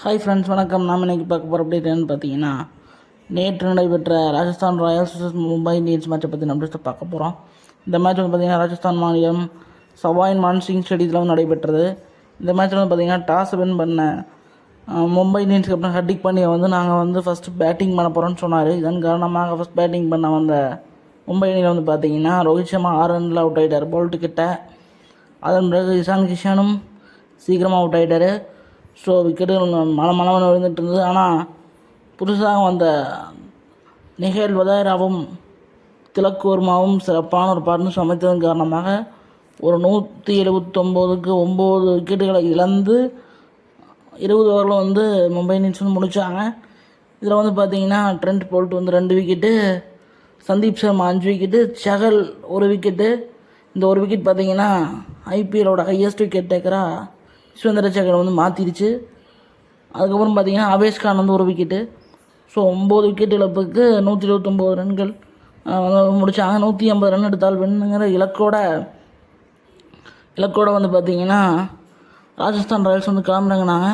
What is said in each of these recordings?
Hi friends வணக்கம். நாம் இன்னைக்கு பார்க்க போகிற அப்டேட் என்னென்னு பார்த்தீங்கன்னா நேற்று நடைபெற்ற ராஜஸ்தான் ராயல்ஸ் மும்பை இந்தியன்ஸ் மேட்சை பற்றி நம்ம just பார்க்க போகிறோம் இந்த மேட்ச் வந்து பார்த்தீங்கன்னா ராஜஸ்தான் மாநிலம் சவாயின் மான்சிங் ஸ்டேடியத்தில் வந்து நடைபெற்றது. இந்த மேட்ச்சில் வந்து பார்த்தீங்கன்னா டாஸ் வின் பண்ண மும்பை இந்தியன்ஸ் கேப்டன் ஹர்திக் பாண்டியா வந்து நாங்கள் வந்து ஃபஸ்ட்டு பேட்டிங் பண்ண போகிறோம்னு சொன்னார். இதன் காரணமாக ஃபஸ்ட் பேட்டிங் பண்ண வந்த மும்பை அணியில் வந்து பார்த்தீங்கன்னா ரோஹித் சர்மா ஆறு ரனில் அவுட் ஆகிட்டார் போல்ட்டு கிட்ட அதன் பிறகு இஷான் கிஷானும் சீக்கிரமாக அவுட் ஆகிட்டார் ஸோ விக்கெட்டு மன மனவன் விழுந்துட்டு இருந்தது ஆனால் புதுசாக வந்த நிகேல் வதாயராவும் திலக்குவர்மாவும் சிறப்பான ஒரு பார்ட்னர்ஷிப் அமைத்ததன் காரணமாக ஒரு நூற்றி எழுபத்தொம்போதுக்கு ஒம்பது விக்கெட்டுகளை இழந்து இருபது ஓவரில் வந்து மும்பை இந்தியன்ஸ் வந்து முடித்தாங்க இதில் வந்து பார்த்தீங்கன்னா ட்ரெண்ட் போல்ட் வந்து ரெண்டு விக்கெட்டு சந்தீப் சர்மா அஞ்சு விக்கெட்டு சகல் ஒரு விக்கெட்டு இந்த ஒரு விக்கெட் பார்த்தீங்கன்னா ஐபிஎலோட ஹையஸ்ட் விக்கெட் டேக்கராக சுதந்திர சேகர் வந்து மாற்றிடுச்சு அதுக்கப்புறம் பார்த்தீங்கன்னா அவேஷ் கான் வந்து ஒரு விக்கெட்டு ஸோ ஒம்பது விக்கெட் இழப்புக்கு நூற்றி இருபத்தொம்போது ரன்கள் வந்து முடிச்சாங்க. நூற்றி ஐம்பது ரன் எடுத்தால் வெண்ணுங்கிற இலக்கோட இலக்கோட வந்து பார்த்தீங்கன்னா ராஜஸ்தான் ராயல்ஸ் வந்து களமிறங்கினாங்க.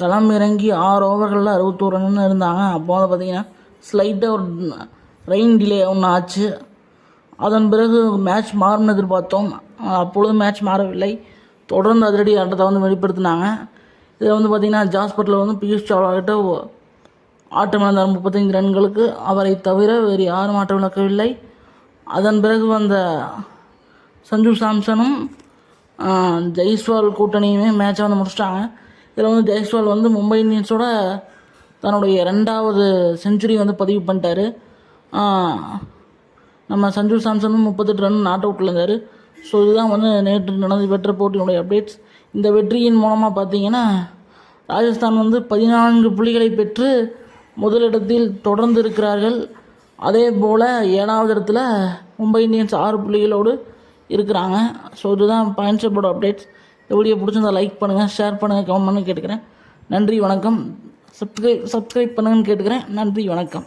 களம் இறங்கி ஆறு ஓவர்களில் அறுபத்தோரு ரன் இருந்தாங்க. அப்போ வந்து பார்த்தீங்கன்னா ஸ்லைட்டாக ஒரு ரெயின் டிலே ஒன்று ஆச்சு. அதன் பிறகு மேட்ச் மாறும்னு எதிர்பார்த்தோம். அப்பொழுது மேட்ச் மாறவில்லை. தொடர்ந்து அதிரடி ஆட்டத்தை வந்து வெளிப்படுத்தினாங்க. இதில் வந்து பார்த்திங்கன்னா ஜாஸ்பட்டில் வந்து பியூஷ் சாவ்லா கிட்ட ஆட்டம் இழந்தார் முப்பத்தைந்து ரன்களுக்கு. அவரை தவிர வேறு யாரும் ஆட்டம் இழக்கவில்லை. அதன் பிறகு வந்த சஞ்சு சாம்சனும் ஜெய்ஸ்வால் கூட்டணியுமே மேட்சை வந்து முடிச்சிட்டாங்க. இதில் வந்து ஜெய்ஸ்வால் வந்து மும்பை இந்தியன்ஸோட தன்னுடைய ரெண்டாவது செஞ்சுரி வந்து பதிவு பண்ணிட்டாரு. நம்ம சஞ்சு சாம்சனும் முப்பத்தெட்டு ரன் நாட் அவுட்டில் இருந்தார் ஸோ இதுதான் வந்து நேற்று நடைபெற்ற போட்டியினுடைய அப்டேட்ஸ் இந்த வெற்றியின் மூலமாக பார்த்தீங்கன்னா ராஜஸ்தான் வந்து பதினான்கு புள்ளிகளை பெற்று முதலிடத்தில் தொடர்ந்து இருக்கிறார்கள் அதே போல் ஏழாவது இடத்துல மும்பை இந்தியன்ஸ் ஆறு புள்ளிகளோடு இருக்கிறாங்க. ஸோ இதுதான் பாயிண்ட்ஸப்போட அப்டேட்ஸ் இந்த வீடியோ பிடிச்சிருந்தா லைக் பண்ணுங்கள் ஷேர் பண்ணுங்கள் கமெண்ட் பண்ணுங்கள் கேட்டுக்கிறேன். நன்றி வணக்கம். சப்ஸ்கிரைப் சப்ஸ்கிரைப் பண்ணுங்கன்னு கேட்டுக்கிறேன். நன்றி வணக்கம்.